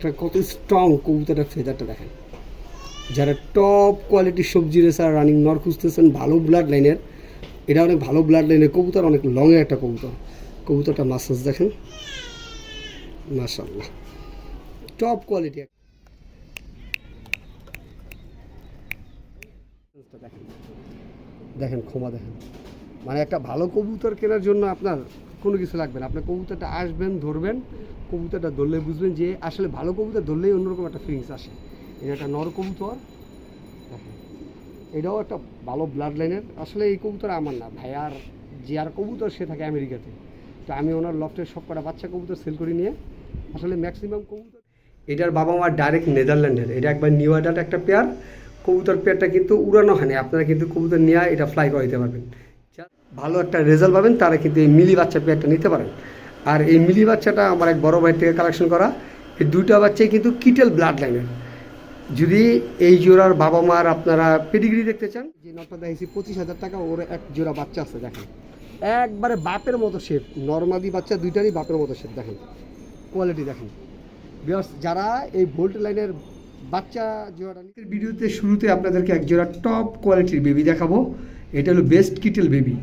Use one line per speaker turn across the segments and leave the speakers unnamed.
কবুতরটা কত স্ট্রং কবুতরটার ফেদারটা দেখেন। যারা টপ কোয়ালিটির সবজি রেসার রানিং নর খুঁজতেছেন, ভালো ব্লাড লাইনের এটা অনেক ভালো ব্লাড লাইনের কবুতর, অনেক লংয়ের একটা কবুতর। কবুতরটা মাসাজ দেখেন। মাশাল্লাহ টপ কোয়ালিটি দেখেন, ক্ষমা দেখেন। মানে একটা ভালো কবুতর কেনার জন্য আপনার কোনো কিছু লাগবে না। আপনার কবুতরটা আসবেন, ধরবেন, কবুতরটা ধরলে বুঝবেন যে আসলে ভালো কবুতর ধরলেই অন্যরকম একটা ফিলিংস আসে। এটা একটা নর কবুতর এটাও একটা ভালো ব্লাড লাইনের আসলে এই কবুতর আমার না ভাই, আর যে আর কবুতর সে থাকে আমেরিকাতে। তো আমি ওনার লফটের সব কটা বাচ্চা কবুতর সেল করে নিয়ে, আসলে ম্যাক্সিমাম কবুতর এটার বাবা মা ডাইরেক্ট নেদারল্যান্ডের। এটা একবার নিউ একটা পেয়ার কবুতর পেয়ারটা কিন্তু উড়ানো হয়নি আপনারা কিন্তু কবুতর নিয়ে এটা ফ্লাই করে দিতে পারবেন। ভালো একটা রেজাল্ট পাবেন, তারা কিন্তু এই মিলি বাচ্চা পেয়ারটা নিতে পারেন। আর এই মিলি বাচ্চাটা আমার এক বড় ভাই থেকে কালেকশন করা, এই দুইটা বাচ্চাই কিন্তু কিটেল ব্লাড লাইনের যদি এই জোড়ার বাবা মার আপনারা পেডিগ্রি দেখতে চান, যে নটটা দেখেছি পঁচিশ হাজার টাকা, ওর এক জোড়া বাচ্চা আছে, দেখেন। একবারে বাপের মতো শেপ নর্মালি বাচ্চা দুইটারই বাপের মতো শেপ দেখেন। কোয়ালিটি দেখেন। বিকজ যারা এই ভোল্ট লাইনের বাচ্চা জোড়াটা ভিডিওতে শুরুতে আপনাদেরকে এক জোড়া টপ কোয়ালিটির বেবি দেখাবো। এটা হলো বেস্ট কিটেল বেবি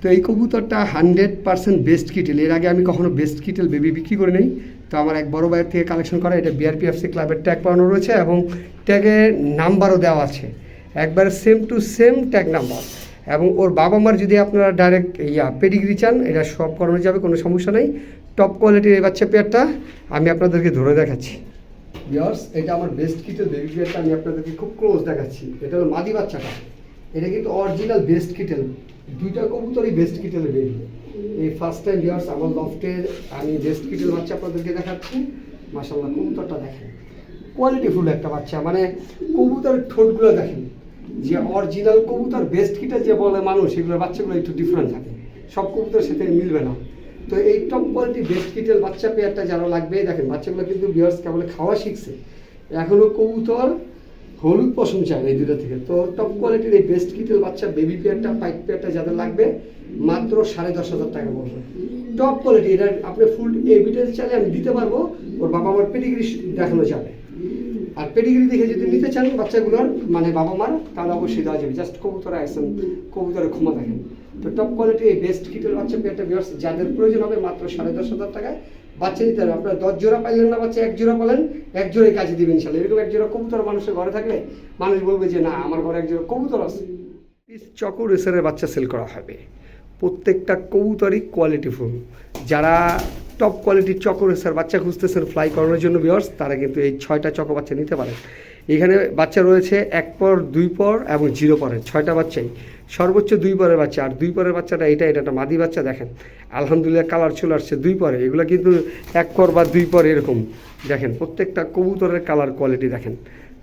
তো এই কবুতরটা হান্ড্রেড পার্সেন্ট বেস্ট কিটেল এর আগে আমি কখনো বেস্ট কিটেল বেবি বিক্রি করে নেই। তো আমার এক বড় ভাইয়ের থেকে কালেকশন করা এটা বিআরপিএফসি ক্লাবের ট্যাগ পাওয়ানো রয়েছে এবং ট্যাগের নাম্বারও দেওয়া আছে। একবার same to same tag number এবং ওর বাবা মার যদি আপনারা ডাইরেক্ট ইয়া পেডিগ্রি চান, এটা সব করানো যাবে, কোনো সমস্যা নেই। টপ কোয়ালিটির এই বাচ্চা পেয়ারটা আমি আপনাদেরকে ধরে দেখাচ্ছি। ইয়ার্স এটা আমার বেস্ট কিটেল বেবি পেয়ারটা আমি আপনাদেরকে খুব ক্লোজ দেখাচ্ছি। এটা হলো মাদি বাচ্চাটা। এটা কিন্তু অরিজিনাল বেস্ট কিটেল দুইটা কবুতরই বেস্ট কিটেলের বেবি এই ফার্স্ট টাইম ইয়ার্স আমার লফটের আমি বেস্ট কিটেল বাচ্চা আপনাদেরকে দেখাচ্ছি। মাসাল্লাহ কবুতরটা দেখেন। কোয়ালিটিফুল একটা বাচ্চা মানে কবুতরের ঠোঁটগুলো দেখেন। যে অরিজিনাল কবুতর বেস্ট কিটেল যে বলে মানুষ এগুলোর বাচ্চাগুলো একটু ডিফারেন্ট থাকে। সব কবুতর সাথে মিলবে না। তো এই টপ কোয়ালিটি বেস্ট কিটেল বাচ্চা পেয়ারটা যারা লাগবে, দেখেন, বাচ্চাগুলো কিন্তু বিয়ার্স কেবল খাওয়া শিখছে। এখনও কবুতর হলুদ পশম চান এই দুটো থেকে। তো টপ কোয়ালিটির এই বেস্ট কিটেল বাচ্চা বেবি পেয়ারটা পাইপ পেয়ারটা যাদের লাগবে, মাত্র সাড়ে দশ হাজার টাকা পড়বে টপ কোয়ালিটি এটা আপনি ফুল এভিডেন্স চাইলে আমি দিতে পারব, ওর বাবা মার পেডিগ্রি দেখানো যাবে। আর পেডিগ্রি দেখে যদি নিতে চান বাচ্চাগুলোর মানে বাবা মার, তাহলে অবশ্যই দেওয়া যাবে। জাস্ট কবুতরে আসেন কবুতরে ক্ষমা দেখেন। তো টপ কোয়ালিটি এই বেস্ট কিটের বাচ্চা পেয়ারটা বিয়ার্স যাদের প্রয়োজন হবে মাত্র সাড়ে দশ হাজার টাকায়, বাচ্চা নিতে হবে। আপনারা দশ জোড়া পাইলেন না বাচ্চা, এক জোড়া পালেন, এক জোড়াই কাজে দিবেন ইনশাল্লাহ। এরকম এক জোড়া কবুতর মানুষের ঘরে থাকলে মানুষ বলবে যে, না, আমার ঘরে এক জোড়া কবুতর আছে। চকো রেসারের বাচ্চা সেল করা হবে। প্রত্যেকটা কবুতরই কোয়ালিটিফুল যারা টপ কোয়ালিটির চকো রেসার বাচ্চা খুঁজতেছেন ফ্লাই করানোর জন্য ভিওর্স তারা কিন্তু এই ছয়টা চকো বাচ্চা নিতে পারেন। এখানে বাচ্চা রয়েছে এক পর, দুই পর এবং জিরো পরের। ছয়টা বাচ্চাই। সর্বোচ্চ দুই পরের বাচ্চা। আর দুই পরের বাচ্চাটা এটা এটা একটা মাদি বাচ্চা, দেখেন। আলহামদুলিল্লাহ কালার চলে আসছে দুই পরে। এগুলো কিন্তু এক পর বা দুই পর এরকম। দেখেন, প্রত্যেকটা কবুতরের কালার কোয়ালিটি দেখেন।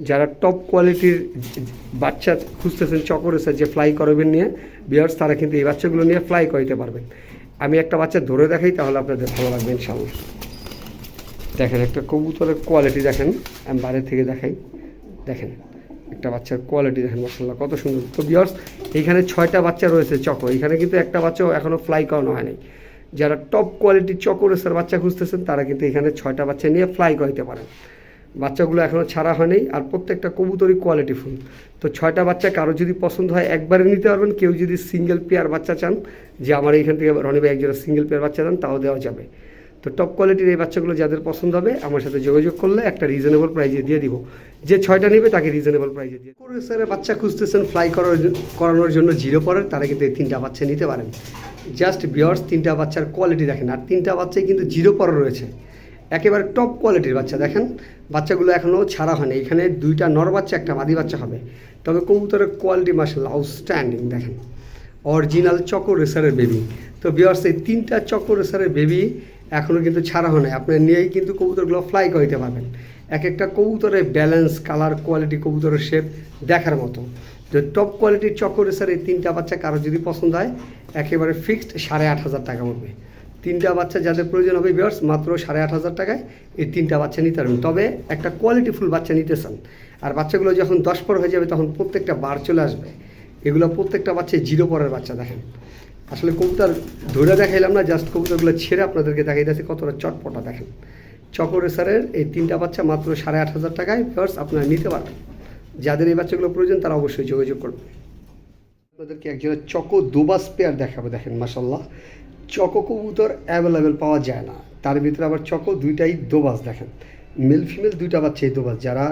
যারা টপ কোয়ালিটির বাচ্চা খুঁজতেছেন চকরেসার যে ফ্লাই করবেন নিয়ে বিয়ার্স তারা কিন্তু এই বাচ্চাগুলো নিয়ে ফ্লাই করাইতে পারবেন। আমি একটা বাচ্চা ধরে দেখাই, তাহলে আপনাদের ভালো লাগবে ইনশাল্লাহ দেখেন, একটা কবুতরের কোয়ালিটি দেখেন। আমি বাইরে থেকে দেখাই। দেখেন একটা বাচ্চার কোয়ালিটি দেখেন মাসাল্লাহ কত সুন্দর। তো বিয়ার্স এইখানে ছয়টা বাচ্চা রয়েছে চকো। এখানে কিন্তু একটা বাচ্চাও এখনও ফ্লাই করানো হয়নি যারা টপ কোয়ালিটির চকরেসার বাচ্চা খুঁজতেছেন, তারা কিন্তু এখানে ছয়টা বাচ্চা নিয়ে ফ্লাই করাইতে পারেন। বাচ্চাগুলো এখনও ছাড়া হয়নি আর প্রত্যেকটা কবুতরই কোয়ালিটি ফুল তো ছয়টা বাচ্চা কারও যদি পছন্দ হয়, একবারে নিতে পারবেন। কেউ যদি সিঙ্গেল পেয়ার বাচ্চা চান, যে আমার এইখান থেকে রনি ভাই একজোড়া সিঙ্গেল পেয়ার বাচ্চা চান তাও দেওয়া যাবে। তো টপ কোয়ালিটির এই বাচ্চাগুলো যাদের পছন্দ হবে, আমার সাথে যোগাযোগ করলে একটা রিজনেবল প্রাইজে দিয়ে দিব। যে ছয়টা নেবে, তাকে রিজনেবল প্রাইজে দিয়ে স্যারের বাচ্চা খুঁজতেছেন ফ্লাই করার করানোর জন্য জিরো পরের, তারা কিন্তু এই তিনটা বাচ্চা নিতে পারেন। জাস্ট বিয়ার্স তিনটা বাচ্চার কোয়ালিটি দেখেন। আর তিনটা বাচ্চাই কিন্তু জিরো পরে রয়েছে। একেবারে টপ কোয়ালিটির বাচ্চা দেখেন। বাচ্চাগুলো এখনও ছাড়া হয়নি। এখানে দুইটা নর বাচ্চা, একটা মাদি বাচ্চা হবে। তবে কবুতরের কোয়ালিটি মাসাল আউটস্ট্যান্ডিং দেখেন। অরিজিনাল চকো রেসারের বেবি তো বিয়ার্স এই তিনটা চকো রেসারের বেবি এখনও কিন্তু ছাড়া হয় নাই। আপনার নিয়েই কিন্তু কবুতরগুলো ফ্লাই করাইতে পারবেন। এক একটা কবুতরের ব্যালেন্স কালার কোয়ালিটি কবুতরের শেপ দেখার মতো। যে টপ কোয়ালিটির চকো স্যার এই তিনটা বাচ্চা কারও যদি পছন্দ হয়, একেবারে ফিক্সড সাড়ে আট হাজার টাকা পড়বে। তিনটা বাচ্চা যাদের প্রয়োজন হবে বিয়ার্স মাত্র সাড়ে আট হাজার টাকায় এই তিনটা বাচ্চা নিতে পারবেন। তবে একটা কোয়ালিটিফুল বাচ্চা নিতে চান, আর বাচ্চাগুলো যখন দশ পর হয়ে যাবে, তখন প্রত্যেকটা বার চলে আসবে। এগুলো প্রত্যেকটা বাচ্চা জিরো পরের বাচ্চা দেখেন। আসলে কবুতর ধরে দেখাইলাম না জাস্ট কবুতরগুলো ছেড়ে আপনাদেরকে দেখাই দিয়েছে, কতটা চটপটা দেখেন। চকো রেসারের এই তিনটা বাচ্চা মাত্র সাড়ে আট হাজার টাকায় ভিউয়ার্স আপনারা নিতে পারবেন। যাদের এই বাচ্চাগুলো প্রয়োজন, তারা অবশ্যই যোগাযোগ করবেন। আপনাদেরকে একজনের চকো দুবাস পেয়ার দেখাবো, দেখেন মাসাল্লাহ চকো কবুতর অ্যাভেলেবেল পাওয়া যায় না। তার ভিতরে আবার চকো দুইটাই দোবাস, দেখেন। মেল ফিমেল দুইটা বাচ্চাই দোবাস। যারা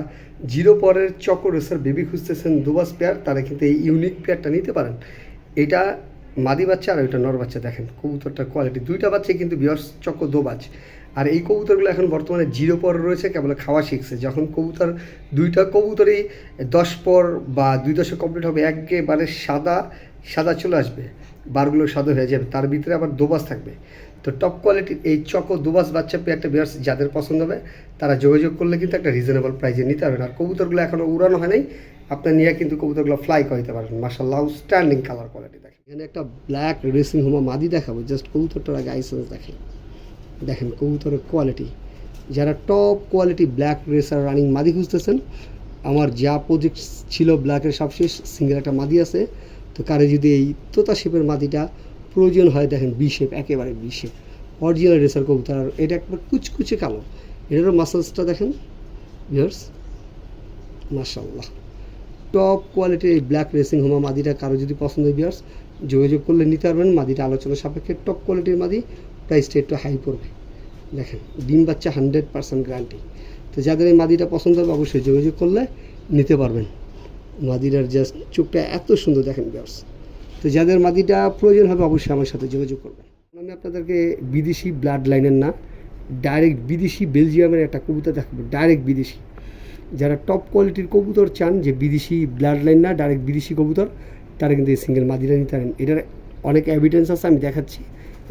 জিরো পরের চকো রেসার বেবি খুঁজতেছেন দোবাস পেয়ার তারা কিন্তু এই ইউনিক পেয়ারটা নিতে পারেন। এটা মাদি বাচ্চা আর ওইটা নর বাচ্চা, দেখেন কবুতরটার কোয়ালিটি দুইটা বাচ্চাই কিন্তু বিয়স চকো দোবাজ আর এই কবুতরগুলো এখন বর্তমানে জিরো পর রয়েছে, কেবল খাওয়া শিখছে। যখন কবুতর, দুইটা কবুতরই দশ পর বা দুই দশে কমপ্লিট হবে, একেবারে সাদা সাদা চলে আসবে। বারগুলো সাদা হয়ে যাবে, তার ভিতরে আবার দোবাস থাকবে। তো টপ কোয়ালিটির এই চকো দুবাস বাচ্চা পেয়ে একটা বিয়ার্স যাদের পছন্দ হবে, তারা যোগাযোগ করলে কিন্তু একটা রিজনেবল প্রাইজে নিতে পারবেন। আর কবুতরগুলো এখনও উড়ানো হয় নাই, আপনার নিয়ে কিন্তু কবুতরগুলো ফ্লাই করতে পারবেন মার্শাল্লাহ স্ট্যান্ডিং কালার কোয়ালিটি এখানে একটা ব্ল্যাক রেসিং হোমা মাদি দেখাবো জাস্ট কবুতরটার আগে আইসেন্স দেখেন দেখেন কবুতরের কোয়ালিটি যারা top quality black racer running মাদি খুঁজতেছেন, আমার যা প্রজেক্ট ছিল ব্ল্যাকের সবশেষ সিঙ্গেল একটা মাদি আছে, তো কারে যদি এই তোতা শেপের মাদিটা প্রয়োজন হয়, দেখেন বি শেপ একেবারে বি শেপ অরিজিনাল রেসার কবুতর, আর এটা একবার কুচকুচে কালো। এটারও মাসেলসটা দেখেন ভিউয়ার্স মাশাল্লাহ টপ কোয়ালিটির এই ব্ল্যাক রেসিং হোমা মাদিটা কারও যদি পছন্দ হয় বিয়ার্স যোগাযোগ করলে নিতে পারবেন। মাদিটা আলোচনা সাপেক্ষে টপ কোয়ালিটির মাদি প্রাইসটা একটু হাই পড়বে। দেখেন, ডিম বাচ্চা হান্ড্রেড পার্সেন্ট গ্যারান্টি তো যাদের এই মাদিটা পছন্দ হবে, অবশ্যই যোগাযোগ করলে নিতে পারবেন। মাদিটার জাস্ট চোখটা এত সুন্দর, দেখেন বিয়ার্স তো যাদের মাদিটা প্রয়োজন হবে, অবশ্যই আমার সাথে যোগাযোগ করবেন। আমি আপনাদেরকে বিদেশি ব্লাড লাইনের না ডাইরেক্ট বিদেশি বেলজিয়ামের একটা কবিতা দেখাবো ডাইরেক্ট বিদেশি। যারা টপ কোয়ালিটির কবুতর চান, যে বিদেশি ব্লাড লাইন না ডাইরেক্ট বিদেশি কবুতর তারা কিন্তু এই সিঙ্গেল মাদিরা নিতে পারেন। এটার অনেক এভিডেন্স আছে, আমি দেখাচ্ছি।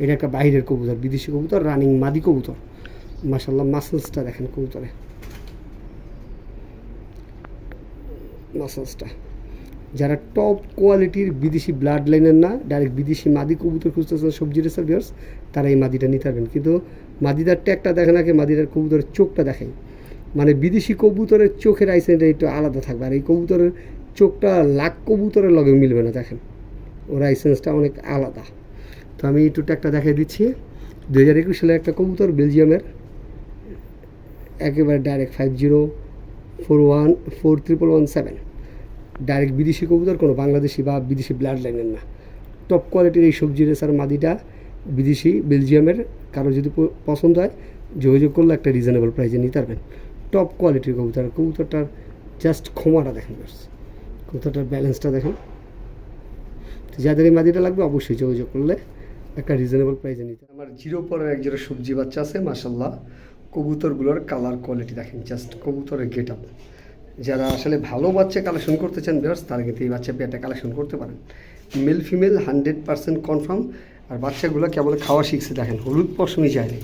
এটা একটা বাইরের কবুতর, বিদেশি কবুতর রানিং মাদি কবুতর। মাসাল্লাহ মাসেলসটা দেখেন কবুতরে। মাসেলসটা যারা টপ কোয়ালিটির বিদেশি ব্লাড লাইনের না ডাইরেক্ট বিদেশি মাদি কবুতর খুঁজতেছেন সবজি রেসার্ভিয়ার্স তারা এই মাদিটা নিতে পারবেন। কিন্তু মাদিদার ট্যাগটা দেখে নাকি মাদিদার কবুতরের চোখটা দেখাই মানে বিদেশি কবুতরের চোখের আইসেনটা একটু আলাদা থাকবে। আর এই কবুতরের চোখটা লাখ কবুতরের লগে মিলবে না, দেখেন। ওর আইসেন্সটা অনেক আলাদা। তো আমি একটু একটা দেখিয়ে দিচ্ছি। দু হাজার একুশ সালে একটা কবুতর বেলজিয়ামের। একেবারে direct five zero four one four triple one seven direct বিদেশি কবুতর, কোনো বাংলাদেশি বা বিদেশি ব্লাড লাইনের না। টপ কোয়ালিটির এই সবজি রেসার মাদিটা বিদেশি, বেলজিয়ামের। কারও যদি পছন্দ হয়, যোগাযোগ করলে একটা রিজনেবল প্রাইসে নিতে পারবেন। টপ কোয়ালিটির কবুতর। কবুতরটার জাস্ট ক্ষমাটা দেখেন কবুতরটার ব্যালেন্সটা দেখেন। তো যাদের এই মাদিটা লাগবে অবশ্যই যোগাযোগ করলে একটা রিজনেবল প্রাইসে নিতে আমার জিরো পরের এক জোড়া সবজি বাচ্চা আছে মাসাল্লাহ কবুতরগুলোর কালার কোয়ালিটি দেখেন জাস্ট কবুতরের গেট আপ যারা আসলে ভালো বাচ্চা কালেকশন করতে চান বিয়ার্স তারা কিন্তু এই বাচ্চা পেয়ারটা কালেকশন করতে পারেন। Male female hundred percent confirm আর বাচ্চাগুলো কেবল খাওয়া শিখছে, দেখেন, হলুদ পশমই যায়নি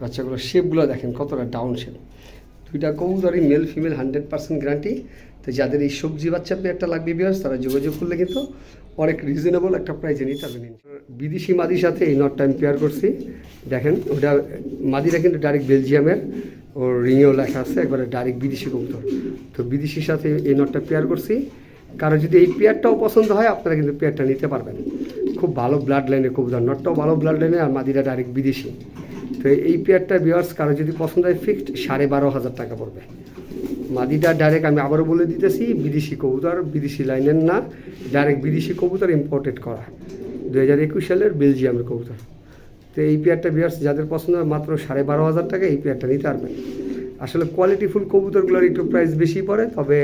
বাচ্চাগুলোর শেপগুলো দেখেন কতটা ডাউন শেপ দুইটা কবুতরই male female hundred percent guarantee তো যাদের এই সবজি বাচ্চা পেয়ারটা লাগবে বিয়ার্স তারা যোগাযোগ করলে কিন্তু অনেক রিজনেবল একটা প্রাইজে নিতে পারবেন। বিদেশি মাদির সাথে এই নটটা আমি পেয়ার করছি। দেখেন, ওটা মাদিরা কিন্তু ডাইরেক্ট বেলজিয়ামের ওর রিংয়েও লেখা আছে, একবারে ডাইরেক্ট বিদেশি কবুতর। তো বিদেশির সাথে এই নটটা পেয়ার করছি। কারও যদি এই পেয়ারটাও পছন্দ হয়, আপনারা কিন্তু পেয়ারটা নিতে পারবেন। খুব ভালো ব্লাড লাইনের কবুতর নটটাও ভালো ব্লাড লাইনে আর মাদিরা ডাইরেক্ট বিদেশি। তো এই পেয়ারটা বিয়ার্স কারও যদি পছন্দ হয় ফিক্সড সাড়ে বারো হাজার টাকা পড়বে। মাদিটা ডাইরেক্ট আমি আবারও বলে দিতেছি, বিদেশি কবুতর, বিদেশি লাইনের না ডাইরেক্ট বিদেশি কবুতর ইম্পোর্টেড করা। দু হাজার একুশ সালের বেলজিয়ামের কবুতর। তো এই পেয়ারটা বিয়ার্স যাদের পছন্দ হয় মাত্র সাড়ে বারো হাজার টাকা এই পেয়ারটা নিতে পারবেন। আসলে কোয়ালিটিফুল কবুতরগুলোর একটু প্রাইস বেশি পড়ে, তবে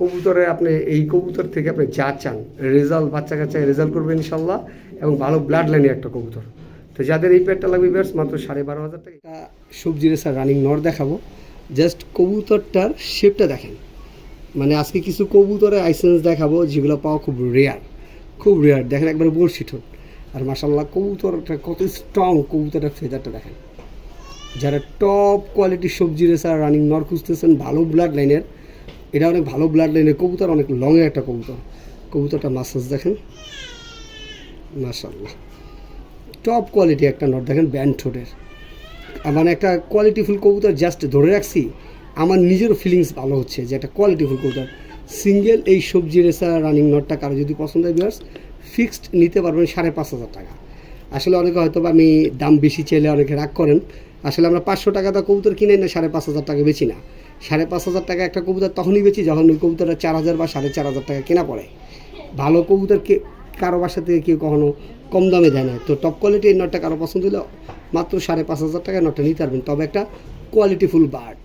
কবুতরে আপনি এই কবুতর থেকে আপনি যা চান রেজাল্ট বাচ্চা কাচ্চায় রেজাল্ট করবেন ইনশাল্লাহ, এবং ভালো ব্লাড লাইনের একটা কবুতর। তো যাদের এই পেয়ারটা লাগবে বিয়ার্স মাত্র সাড়ে বারো হাজার টাকা সবজি রেসার রানিং নর দেখাবো। জাস্ট কবুতরটার শেপটা দেখেন। মানে আজকে কিছু কবুতরের আইসেন্স দেখাবো, যেগুলো পাওয়া খুব রেয়ার খুব রেয়ার দেখেন একবার ঠোঁট। আর মাসাল্লাহ কবুতরটা কত স্ট্রং কবুতরের ফেদারটা দেখেন। যারা টপ কোয়ালিটির সবজি রেসার রানিং নর খুঁজতেছেন, ভালো ব্লাড লাইনের এটা অনেক ভালো ব্লাড লাইনের কবুতর, অনেক লংয়ের একটা কবুতর। কবুতরটা মাসাজ দেখেন। মাসাল্লাহ টপ কোয়ালিটি একটা নট দেখেন ব্যান্ড ঠোঁটের। মানে একটা কোয়ালিটিফুল কবুতর জাস্ট ধরে রাখছি, আমার নিজেরও ফিলিংস ভালো হচ্ছে যে একটা কোয়ালিটিফুল কবুতর। সিঙ্গেল এই সবজি রেসা রানিং নটটা কারও যদি পছন্দ হয় বিয়ার্স ফিক্সড নিতে পারবেন সাড়ে পাঁচ হাজার টাকা। আসলে অনেকে হয়তো আমি দাম বেশি চাইলে অনেকে রাগ করেন। আসলে আমরা পাঁচশো টাকা তো কবুতর কিনে না, সাড়ে পাঁচ হাজার টাকা বেচি না। সাড়ে পাঁচ হাজার টাকা একটা কবুতর তখনই বেচি যখন ওই কবুতরটা চার হাজার বা সাড়ে চার হাজার টাকা কেনা পড়ে। ভালো কবুতর কে, কারও বাসা থেকে কেউ কখনো কম দামে দেয় না। তো টপ কোয়ালিটির নটটা কারও পছন্দ হলে মাত্র সাড়ে পাঁচ হাজার টাকা নটটা নিতে পারবেন। তবে একটা কোয়ালিটিফুল বার্ড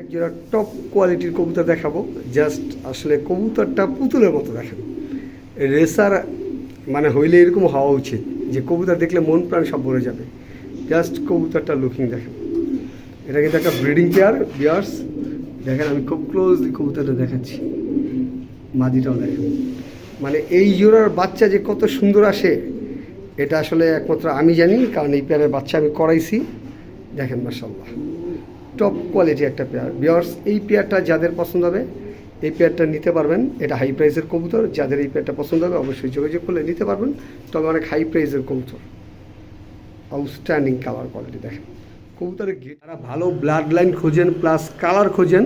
এক টপ কোয়ালিটির কবুতর দেখাবো। জাস্ট আসলে কবুতরটা পুতুলের মতো দেখেন। রেসার মানে হইলে এরকম হওয়া উচিত যে কবুতর দেখলে মন প্রাণ সব ভরে যাবে। জাস্ট কবুতরটা লুকিং দেখেন। এটা কিন্তু একটা ব্রিডিং পেয়ার বিয়ার্স দেখেন, আমি খুব ক্লোজলি কবুতরটা দেখাচ্ছি। মাদিটাও দেখেন। মানে এই জোড়ার বাচ্চা যে কত সুন্দর আসে, এটা আসলে একমাত্র আমি জানি, কারণ এই পেয়ারের বাচ্চা আমি করাইছি। দেখেন মাসাল্লাহ টপ কোয়ালিটি একটা পেয়ার বিয়ার্স এই পেয়ারটা যাদের পছন্দ হবে, এই পেয়ারটা নিতে পারবেন। এটা হাই প্রাইসের কবুতর। যাদের এই পেয়ারটা পছন্দ হবে, অবশ্যই যোগাযোগ করলে নিতে পারবেন। তবে অনেক হাই প্রাইসের কবুতর। আউটস্ট্যান্ডিং কালার কোয়ালিটি দেখেন। কবুতরের গেট যারা ভালো ব্লাড লাইন খোঁজেন প্লাস কালার খোঁজেন,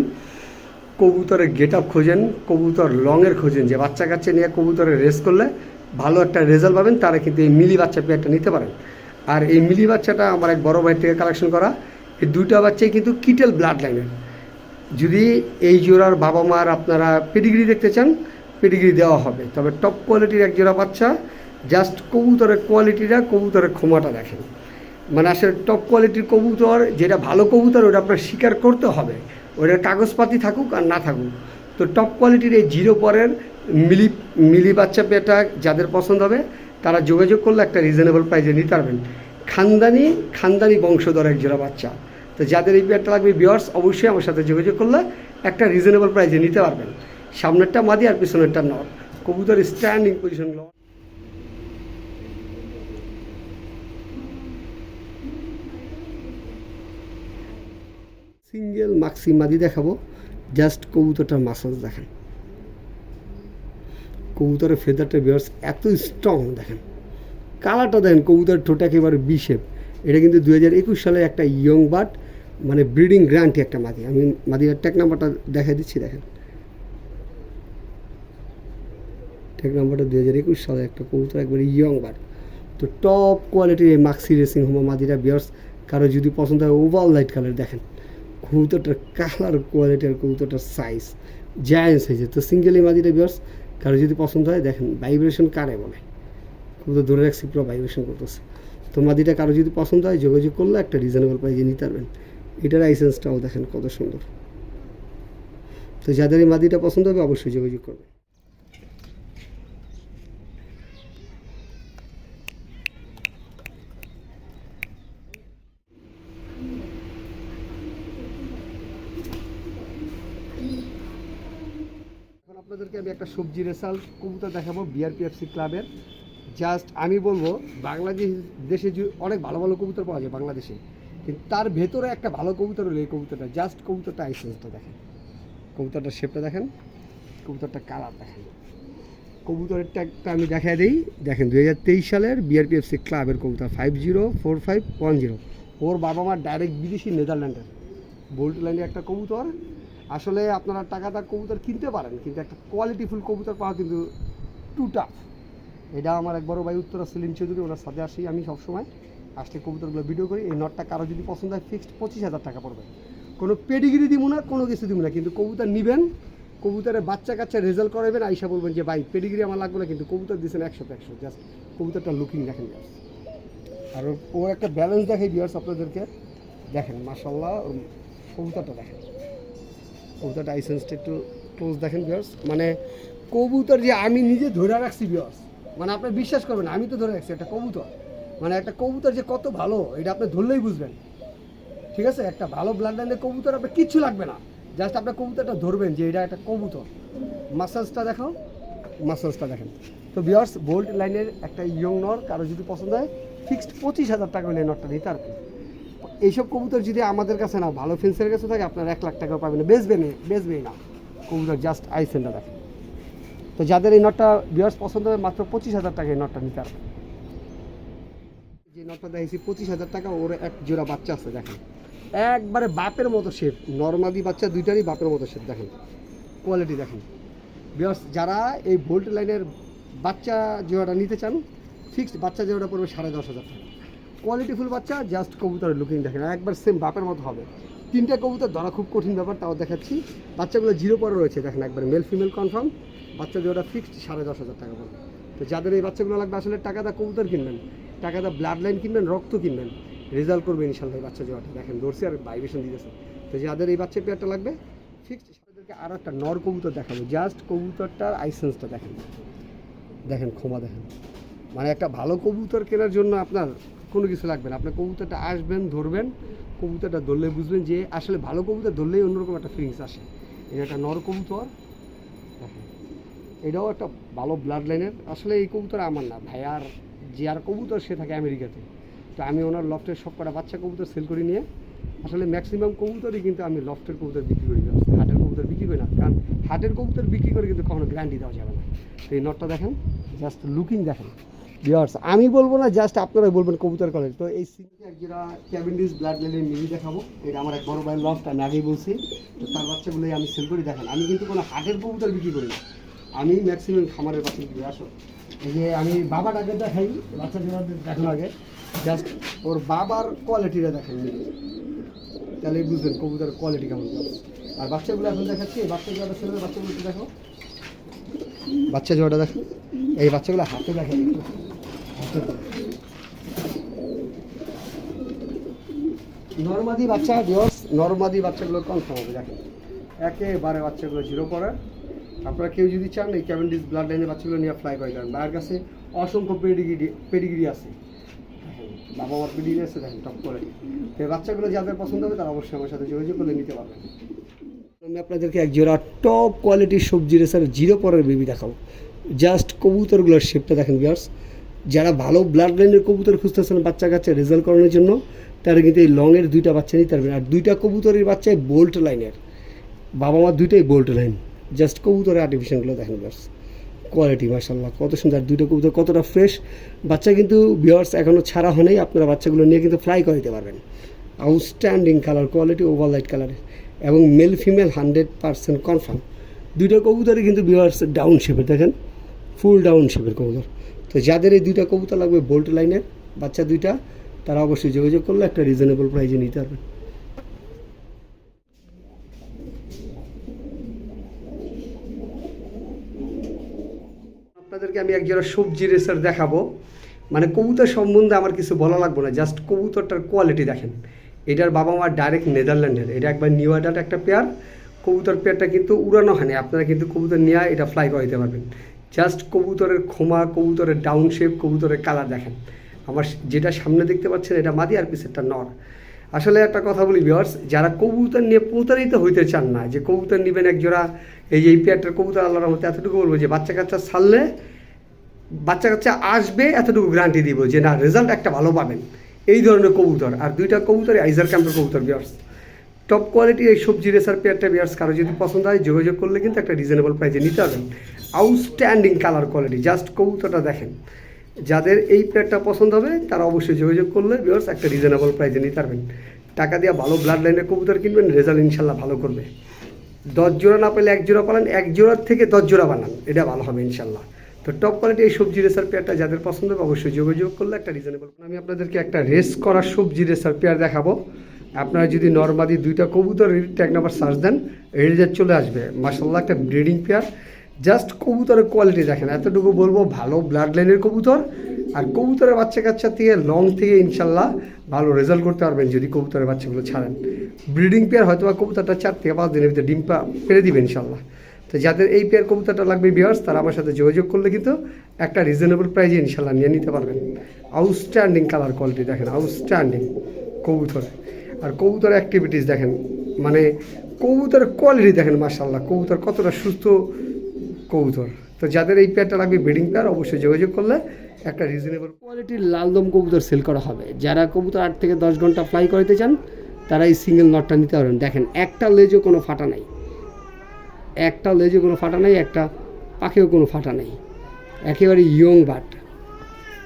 কবুতরের গেট আপ খোঁজেন, কবুতর লংয়ের খোঁজেন। যে বাচ্চা কাচ্চা নিয়ে কবুতরের রেস করলে ভালো একটা রেজাল্ট পাবেন, তারা কিন্তু এই মিলি বাচ্চা পেয়ারটা নিতে পারেন। আর এই মিলি বাচ্চাটা আমার এক বড় ভাই থেকে কালেকশন করা, এই দুইটা বাচ্চাই কিন্তু কিটেল ব্লাড লাইনের যদি এই জোড়ার বাবা মার আপনারা পেডিগ্রি দেখতে চান পেডিগ্রি দেওয়া হবে। তবে টপ কোয়ালিটির এক জোড়া বাচ্চা জাস্ট কবুতরের কোয়ালিটিটা কবুতরের ক্ষমাটা দেখেন। মানে আসলে টপ কোয়ালিটির কবুতর, যেটা ভালো কবুতর, ওটা আপনার স্বীকার করতে হবে। ওটার কাগজপাতি থাকুক আর না থাকুক। তো টপ কোয়ালিটির এই জিরো পরের মিলি মিলি বাচ্চা পেটা যাদের পছন্দ হবে, তারা যোগাযোগ করলে একটা রিজনেবল প্রাইসে নিতে পারবেন। খানদানি খানদানি বংশধর এক জোড়া বাচ্চা। তো যাদের এই পেয়ারটা লাগবে বিয়ার্স অবশ্যই আমার সাথে যোগাযোগ করলে একটা রিজনেবল প্রাইসে নিতে পারবেন। সামনেরটা মাদি আর পিছনেরটা নট কবুতর স্ট্যান্ডিং পজিশন সিঙ্গেল মাক্সি মাদি দেখাবো। জাস্ট কবুতরটার মাসাজ দেখেন। কবুতরের ফেদারটা বিয়ার্স এত স্ট্রং দেখেন। কালারটা দেখেন কবুতর ঠোঁট একেবারে বিশেপ এটা কিন্তু দু হাজার একুশ সালে একটা ইয়ং বার্ড মানে ব্রিডিং গ্রান্টি একটা মাদি। আমি মাদির ট্যাগ নাম্বারটা দেখা দিচ্ছি, দেখেন। ট্যাগ নাম্বারটা দু হাজার একুশ সালে একটা কবুতর, একবারে ইয়ং বার্ড তো টপ কোয়ালিটির এই মাক্সি রেসিং হোমা মাদিরা বিয়ার্স কারও যদি পছন্দ হয় ওভাল লাইট কালার দেখেন। কবুতরটার কালার কোয়ালিটি আর কবুতরটার সাইজ জায়ান্ট সাইজের তো সিঙ্গেল ইমাজিটা বিয়ার্স কারও যদি পছন্দ হয়, দেখেন ভাইব্রেশন কারে বলে কবুতর ধরে রাখছি, পুরো ভাইব্রেশন করতেছে। তো মাদিটা কারও যদি পছন্দ হয়, যোগাযোগ করলে একটা রিজনেবল প্রাইজে নিতে পারবেন। এটার লাইসেন্সটাও দেখেন কত সুন্দর। তো যাদের এই মাদিটা পছন্দ হবে, অবশ্যই যোগাযোগ করবেন। আপনাদেরকে আমি একটা সবজি রেসাল কবুতর দেখাবো বিআরপিএফসি ক্লাবের। জাস্ট আমি বলব, বাংলাদেশ দেশে যে অনেক ভালো ভালো কবুতর পাওয়া যায় বাংলাদেশে, কিন্তু তার ভেতরে একটা ভালো কবুতর হলো এই কবুতরটা। জাস্ট কবুতরটা আইসেন্সটা দেখেন। কবুতরটার শেপটা দেখেন কবুতরটা কালার দেখেন। কবুতরের একটা আমি দেখা দিই। দেখেন দু হাজার তেইশ সালের বিআরপিএফসি ক্লাবের কবুতর five zero four five one zero ওর বাবা মার ডাইরেক্ট বিদেশি নেদারল্যান্ডের বোল্ট লাইনের একটা কবুতর। আসলে আপনারা টাকাটা কবুতর কিনতে পারেন, কিন্তু একটা কোয়ালিটিফুল কবুতর পাওয়া কিন্তু টু টাফ এটা আমার এক বড় ভাই উত্তরা সেলিম চৌধুরী, ওনার সাথে আসি আমি সবসময়। আসলে কবুতরগুলো ভিডিও করি, এই নটটা কারও যদি পছন্দ হয় ফিক্সড পঁচিশ হাজার টাকা পড়বে। কোনো পেডিগিরি দিব না, কোনো কিছু দিব না, কিন্তু কবুতর নেবেন, কবুতরের বাচ্চা কাচ্চা রেজাল্ট করাবেন, আইসা বলবেন যে, ভাই পেডিগিরি আমার লাগবে না, কিন্তু কবুতর দিয়েছেন একশোতে একশো জাস্ট কবুতরটা লুকিং দেখেন। আর ওর একটা ব্যালেন্স দেখে বিয়ার্স আপনাদেরকে। দেখেন মাসাল্লাহ কবুতরটা দেখেন। কবুতরটা আইসেন্সটা একটু ক্লোজ দেখেন বিয়ার্স মানে কবুতর যে আমি নিজে ধরে রাখছি বিয়ার্স মানে আপনি বিশ্বাস করবেন আমি তো ধরে রাখছি একটা কবুতর। মানে একটা কবুতর যে কত ভালো, এটা আপনি ধরলেই বুঝবেন। ঠিক আছে? একটা ভালো ব্লাড লাইনের কবুতর আপনার কিচ্ছু লাগবে না। জাস্ট আপনার কবুতরটা ধরবেন যে এটা একটা কবুতর। মাসাজটা দেখাও। মাসাজটা দেখেন। তো বিয়ার্স বোল্ট লাইনের একটা ইয়ং নর কারও যদি পছন্দ হয় ফিক্সড পঁচিশ হাজার টাকা হলে নটটা নিতে পারবেন। এইসব কবুতর যদি আমাদের কাছে না, ভালো ফেন্সের কাছে থাকে, আপনার এক লাখ টাকা পাবেন বেচবেন বেচবেই না। কবুতর জাস্ট আইসেনটা দেখেন। তো যাদের এই নটটা বিয়ার্স পছন্দ হবে, মাত্র পঁচিশ হাজার টাকা এই নটটা নিতে যে নটটা দেখেছি পঁচিশ হাজার টাকা, ওর এক জোড়া বাচ্চা আছে, দেখেন। একবারে বাপের মতো শেপ নর্মালি বাচ্চা দুইটারই বাপের মতো শেপ দেখেন। কোয়ালিটি দেখেন। বিকজ যারা এই ভোল্ট লাইনের বাচ্চা জোড়াটা নিতে চান ফিক্সড বাচ্চা জোড়াটা পড়বে সাড়ে দশ হাজার টাকা। কোয়ালিটিফুল বাচ্চা জাস্ট কবুতরের লুকিং দেখেন। একবার সেম বাপের মতো হবে। তিনটা কবুতর ধরা খুব কঠিন ব্যাপার, তাও দেখাচ্ছি। বাচ্চাগুলো জিরো পরে রয়েছে, দেখেন একবার মেল ফিমেল কনফার্ম বাচ্চা জোড়া ফিক্সড সাড়ে দশ হাজার টাকা পড়বে। তো যাদের এই বাচ্চাগুলো লাগবে, আসলে টাকাটা কবুতর কিনবেন টাকাটা ব্লাড লাইন কিনবেন, রক্ত কিনবেন রেজাল্ট করবে ইনশাল্লাহ এই বাচ্চা জোড়াটা। দেখেন দর্শি আর ভাইব্রেশন দিতেছে। তো যাদের এই বাচ্চা পেয়ারটা লাগবে ফিক্সড আপনাদেরকে আরও একটা নর কবুতর দেখাবো। জাস্ট কবুতরটার আইসেন্সটা দেখেন। দেখেন, ক্ষমা দেখেন। মানে একটা ভালো কবুতর কেনার জন্য আপনার কোনো কিছু লাগবে না। আপনি কবুতরটা আসবেন, ধরবেন, কবুতরটা ধরলে বুঝবেন যে আসলে ভালো কবুতর ধরলেই অন্যরকম একটা ফিলিংস আসে। এটা একটা নর কবুতর। এটাও একটা ভালো ব্লাড লাইনের আসলে এই কবুতর আমার না। ভাই আর যে আর কবুতর, সে থাকে আমেরিকাতে। তো আমি ওনার লফটের সব কটা বাচ্চা কবুতর সেল করি নিয়ে, আসলে ম্যাক্সিমাম কবুতরই কিন্তু আমি লফটের কবুতর বিক্রি করি। হাটের কবুতর বিক্রি করি না। কারণ হাটের কবুতর বিক্রি করে কিন্তু কখনো গ্যারান্টি দেওয়া যাবে না। তো এই নটটা দেখেন জাস্ট লুকিং দেখেন। বিয়ার্স আমি বলব না জাস্ট আপনারা বলবেন কবুতর কলেজ তো এই যেটা ক্যাবিন্ডিস ব্লাড লাইনের মিলি দেখাবো, এটা আমার এক বড় ভাই লফট আমি আগেই বলছি। তো তার বাচ্চাগুলোই আমি সেল করি দেখেন। আমি কিন্তু কোনো হাটের কবুতর বিক্রি করি না। আমি ম্যাক্সিমাম খামারের বাচ্চা করি। আসো। এই যে আমি বাবাটাকে দেখাই বাচ্চা দেখানো আগে। জাস্ট ওর বাবার কোয়ালিটিটা দেখেন তাহলে বুঝবেন কবুতরের কোয়ালিটি কেমন। আর বাচ্চাগুলো এখন দেখাচ্ছি বাচ্চা জোড়াটা ছেলে বাচ্চাগুলো দেখো বাচ্চা জোড়াটা দেখো। এই বাচ্চাগুলো হাতে দেখে একটু হাতে দেখো। নর্মাদি বাচ্চা ডিওর্স নর্মাদি বাচ্চাগুলো কনফার্ম হবে, দেখেন। একেবারে বাচ্চাগুলো জিরো পড়ার আপনারা কেউ যদি চান, এই ক্যাভেন্ডিস ব্লাড লাইনের বাচ্চাগুলো নিয়ে ফ্লাই করে যান। ভাইয়ের কাছে অসংখ্য পেডিগ্রি পেডিগ্রি আছে। বাবা মার পেডিগ্রি আছে, দেখেন টপ করে। তো বাচ্চাগুলো যাদের পছন্দ হবে, তারা অবশ্যই আমার সাথে যোগাযোগ করলে নিতে পারবেন। আমি আপনাদেরকে এক জোড়া টপ কোয়ালিটির সবজি রেসার জিরো পরের বেবি দেখাবো। জাস্ট কবুতরগুলোর শেপটা দেখেন বিয়ার্স যারা ভালো ব্লাড লাইনের কবুতর খুঁজতেছেন বাচ্চা কাচ্চা রেজাল্ট করানোর জন্য, তারা কিন্তু এই লংয়ের দুইটা বাচ্চা নিতে পারবেন। আর দুইটা কবুতরের বাচ্চাই বোল্ট লাইনের বাবা মার দুইটাই বোল্ট লাইন জাস্ট কবুতরের আর্টিফিশিয়ালগুলো দেখেন বিয়ার্স কোয়ালিটি মার্শাল্লাহ কত সুন্দর। দুইটা কবুতর কতটা ফ্রেশ বাচ্চা কিন্তু বিয়ার্স এখনও ছাড়া হয়নি আপনারা বাচ্চাগুলো নিয়ে কিন্তু ফ্লাই করাতে পারবেন। Outstanding colour quality over light কালারের এবং male female hundred percent confirm দুইটা কবুতরই কিন্তু বিয়ার্স ডাউন শেপের দেখেন। ফুল ডাউন শেপের কবুতর। তো যাদের এই দুইটা কবুতর লাগবে বোল্ট লাইনের বাচ্চা দুইটা, তারা অবশ্যই যোগাযোগ করলে একটা রিজনেবল প্রাইজে নিতে পারবেন আপনাদেরকে আমি একজোড়া সবজি রেসার দেখাবো। মানে কবুতর সম্বন্ধে আমার কিছু বলা লাগবে না জাস্ট কবুতরটার কোয়ালিটি দেখেন। এটার বাবা মা ডাইরেক্ট নেদারল্যান্ডের, এটা একবার নিউ একটা পেয়ার কবুতর পেয়ারটা কিন্তু উড়ানো হয়নি আপনারা কিন্তু কবুতর নিয়ে, এটা ফ্লাই করাইতে পারবেন। জাস্ট কবুতরের খোমা কবুতরের ডাউন শেপ কবুতরের কালার দেখেন। আমার যেটা সামনে দেখতে পাচ্ছেন, এটা মাদি আর পিসেরটা নর। আসলে একটা কথা বলি বিয়ার্স যারা কবুতর নিয়ে প্রতারিত হইতে চান না, যে কবুতর নেবেন এক জোড়া, এই যে এই পেয়ারটার কবুতর, আল্লাহর রহমতে এতটুকু বলব যে বাচ্চা কাচ্চা ছাড়লে, বাচ্চা কাচ্চা আসবে, এতটুকু গ্যারান্টি দিব যে না রেজাল্ট একটা ভালো পাবেন। এই ধরনের কবুতর, আর দুইটা কবুতর আইজার ক্যাম্পের কবুতর বিয়ার্স টপ কোয়ালিটি এই সবজি রেসার পেয়ারটা বিয়ার্স কারও যদি পছন্দ হয়, যোগাযোগ করলে কিন্তু একটা রিজনেবল প্রাইসে নিতে পারবেন আউটস্ট্যান্ডিং কালার কোয়ালিটি জাস্ট কবুতরটা দেখেন। যাদের এই পেয়ারটা পছন্দ হবে, তারা অবশ্যই যোগাযোগ করলে বিয়ার্স একটা রিজনেবল প্রাইসে নিতে পারবেন। টাকা দিয়ে ভালো ব্লাড লাইনের কবুতর কিনবেন রেজাল্ট ইনশাল্লাহ ভালো করবে। দশ জোড়া না পেলে এক জোড়া পালান, এক জোড়ার থেকে দশ জোড়া বানান, এটা ভালো হবে ইনশাল্লাহ তো টপ কোয়ালিটি এই সবজি রেসার পেয়ারটা যাদের পছন্দ হবে, অবশ্যই যোগাযোগ করলে একটা রিজনেবল আমি আপনাদেরকে একটা রেস করা সবজি রেসার পেয়ার দেখাবো। আপনারা যদি নর্মাদি দুইটা কবুতর ট্যাগ নাম্বার সার্চ দেন রেজাল্ট চলে আসবে। মার্শাল্লাহ একটা ব্রিডিং পেয়ার জাস্ট কবুতরের কোয়ালিটি দেখেন, এতটুকু বলব, ভালো ব্লাড লাইনের কবুতর, আর কবুতরের বাচ্চা কাচ্চা থেকে লং থেকে ইনশাল্লাহ ভালো রেজাল্ট করতে পারবেন যদি কবুতরের বাচ্চাগুলো ছাড়েন। ব্রিডিং পেয়ার হয়তো বা কবুতরটা চার থেকে পাঁচ দিনের ভিতরে ডিম পেরে দিবে ইনশাল্লাহ। তো যাদের এই পেয়ার কবুতরটা লাগবে বিয়ার্স তারা আমার সাথে যোগাযোগ করলে কিন্তু একটা রিজনেবল প্রাইজে ইনশাল্লাহ নিয়ে নিতে পারবেন। আউটস্ট্যান্ডিং কালার কোয়ালিটি দেখেন আউটস্ট্যান্ডিং কবুতর। আর কবুতরের অ্যাক্টিভিটিস দেখেন মানে কবুতরের কোয়ালিটি দেখেন মার্শাল্লাহ কবুতর কতটা সুস্থ কবুতর। তো যাদের এই পেয়ারটা লাগবে ব্রিডিং পেয়ার অবশ্যই যোগাযোগ করলে একটা রিজনেবল কোয়ালিটির লালদম কবুতর সেল করা হবে। যারা কবুতর আট থেকে দশ ঘণ্টা ফ্লাই করতে চান তারা এই সিঙ্গেল নটটা নিতে পারবেন। দেখেন, একটা লেজও কোনো ফাটা নাই। একটা লেজে কোনো ফাটা নেই, একটা পাখিও কোনো ফাটা নেই। একেবারে ইয়ং বাট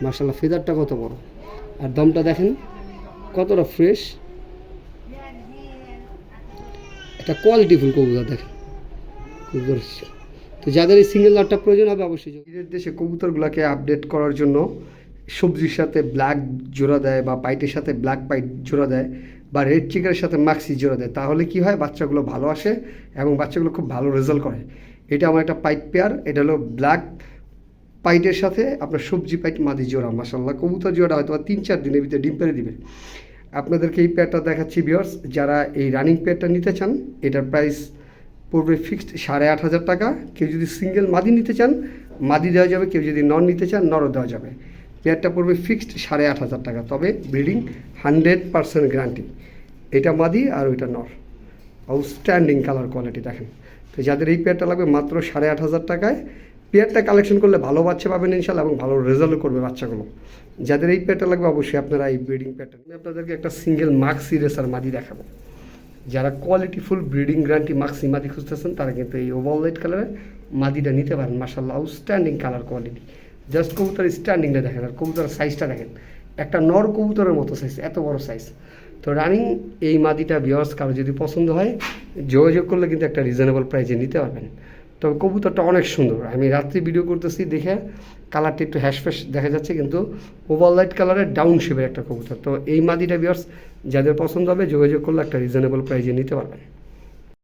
মার্শাল্লাহ ফেদারটা কত বড়। আর দমটা দেখেন, কতটা ফ্রেশ একটা কোয়ালিটিফুল কবুতর, দেখেন। কবুতর তো যাদের এই সিঙ্গেল নটটা প্রয়োজন হবে অবশ্যই ঈদের দেশে কবুতরগুলোকে আপডেট করার জন্য সবজির সাথে ব্ল্যাক জোড়া দেয় বা পাইটের সাথে ব্ল্যাক পাইট জোড়া দেয় বা রেড চিকেনের সাথে মাক্সি জোড়া দেয়, তাহলে কি হয়? বাচ্চাগুলো ভালো আসে এবং বাচ্চাগুলো খুব ভালো রেজাল্ট করে। এটা আমার একটা পাইট পেয়ার এটা হলো ব্ল্যাক পাইটের সাথে আপনার সবজি পাইট মাদি জোড়া। মাসাল্লাহ কবুতর জোড়া হয়তো তিন চার দিনের ভিতরে ডিম পেরে দিবে। আপনাদেরকে এই পেয়ারটা দেখাচ্ছি বিয়ার্স যারা এই রানিং পেয়ারটা নিতে চান, এটার প্রাইস পড়বে ফিক্সড সাড়ে আট হাজার টাকা। কেউ যদি সিঙ্গেল মাদি নিতে চান, মাদি দেওয়া যাবে, কেউ যদি নন নিতে চান নরও দেওয়া যাবে। পেয়ারটা পড়বে ফিক্সড সাড়ে আট হাজার টাকা, তবে ব্রিডিং হান্ড্রেড পার্সেন্ট গ্যারান্টি এটা মাদি আর ওইটা নর আউটস্ট্যান্ডিং কালার কোয়ালিটি দেখেন। তো যাদের এই পেয়ারটা লাগবে মাত্র সাড়ে আট হাজার টাকায় পেয়ারটা কালেকশন করলে ভালো বাচ্চা পাবেন ইনশাল্লাহ এবং ভালো রেজাল্টও করবে বাচ্চাগুলো। যাদের এই পেয়ারটা লাগবে অবশ্যই আপনারা এই ব্রিডিং পেয়ারটা আমি আপনাদেরকে একটা সিঙ্গেল মার্ক মাক্সি রেসার মাদি দেখাবো। যারা কোয়ালিটিফুল ব্রিডিং গ্রান্টি মাক্সি মাদি খুঁজতেছেন, তারা কিন্তু এই ওভাল লাইট কালারে মাদিটা নিতে পারেন। মার্শাল্লাহ আউটস্ট্যান্ডিং কালার কোয়ালিটি জাস্ট কবুতর স্ট্যান্ডিংটা দেখেন, আর কবুতরের সাইজটা দেখেন। একটা নর কবুতরের মতো সাইজ এত বড় সাইজ তো রানিং এই মাদিটা বিয়ার্স কারও যদি পছন্দ হয়, যোগাযোগ করলে কিন্তু একটা রিজনেবল প্রাইসে নিতে পারবেন। তবে কবুতরটা অনেক সুন্দর। আমি রাত্রি ভিডিও করতেছি দেখে কালারটি একটু হ্যাশ ফ্যাশ দেখা যাচ্ছে, কিন্তু ওভার লাইট কালারের ডাউন শেপের একটা কবুতর। তো এই মাদিটা বিয়ার্স যাদের পছন্দ হবে যোগাযোগ করলে একটা রিজনেবল প্রাইজে নিতে পারবেন।